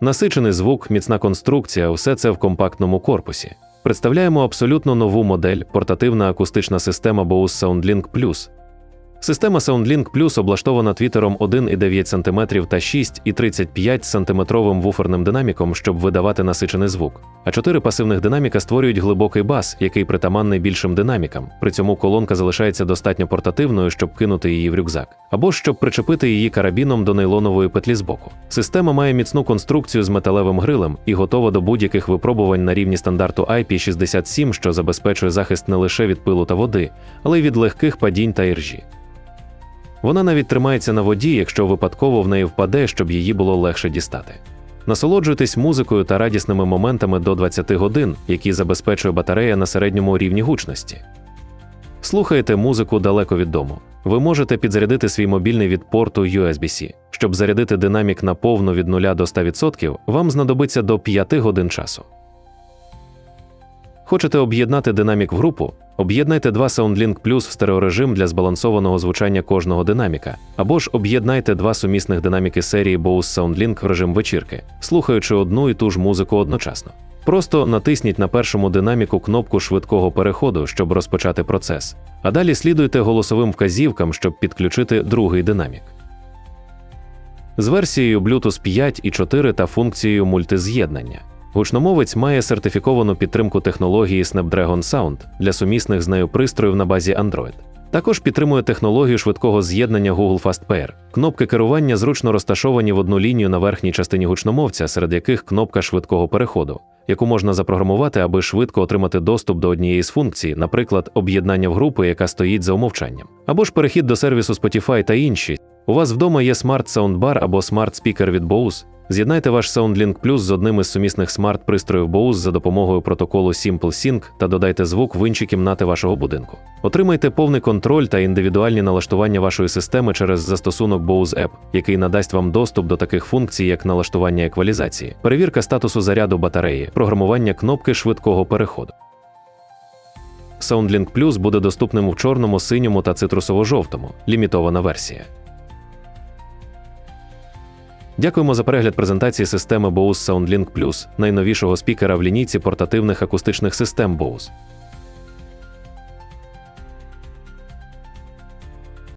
Насичений звук, міцна конструкція все це в компактному корпусі. Представляємо абсолютно нову модель портативна акустична система Bose SoundLink Plus. Система SoundLink Plus облаштована твітером 1,9 см та 6,35 см вуферним динаміком, щоб видавати насичений звук. А чотири пасивних динаміка створюють глибокий бас, який притаманний більшим динамікам. При цьому колонка залишається достатньо портативною, щоб кинути її в рюкзак, або щоб причепити її карабіном до нейлонової петлі збоку. Система має міцну конструкцію з металевим грилем і готова до будь-яких випробувань на рівні стандарту IP67, що забезпечує захист не лише від пилу та води, але й від легких падінь та іржі. Вона навіть тримається на воді, якщо випадково в неї впаде, щоб її було легше дістати. Насолоджуйтесь музикою та радісними моментами до 20 годин, які забезпечує батарея на середньому рівні гучності. Слухайте музику далеко від дому. Ви можете підзарядити свій мобільний від порту USB-C. Щоб зарядити динамік на повну від 0 до 100%, вам знадобиться до 5 годин часу. Хочете об'єднати динамік в групу? Об'єднайте два SoundLink Plus в стереорежим для збалансованого звучання кожного динаміка, або ж об'єднайте два сумісних динаміки серії Bose SoundLink в режим вечірки, слухаючи одну і ту ж музику одночасно. Просто натисніть на першому динаміку кнопку швидкого переходу, щоб розпочати процес, а далі слідуйте голосовим вказівкам, щоб підключити другий динамік. З версією Bluetooth 5 і 4 та функцією мультиз'єднання. Гучномовець має сертифіковану підтримку технології Snapdragon Sound для сумісних з нею пристроїв на базі Android. Також підтримує технологію швидкого з'єднання Google Fast Pair. Кнопки керування зручно розташовані в одну лінію на верхній частині гучномовця, серед яких кнопка швидкого переходу, яку можна запрограмувати, аби швидко отримати доступ до однієї з функцій, наприклад, об'єднання в групи, яка стоїть за умовчанням, або ж перехід до сервісу Spotify та інші. У вас вдома є смарт саундбар або смарт спікер від Bose. З'єднайте ваш SoundLink Plus з одним із сумісних смарт-пристроїв Bose за допомогою протоколу SimpleSync та додайте звук в інші кімнати вашого будинку. Отримайте повний контроль та індивідуальні налаштування вашої системи через застосунок Bose App, який надасть вам доступ до таких функцій, як налаштування еквалізації, перевірка статусу заряду батареї, програмування кнопки швидкого переходу. SoundLink Plus буде доступним у чорному, синьому та цитрусово-жовтому, лімітована версія. Дякуємо за перегляд презентації системи Bose SoundLink Plus, найновішого спікера в лінійці портативних акустичних систем Bose.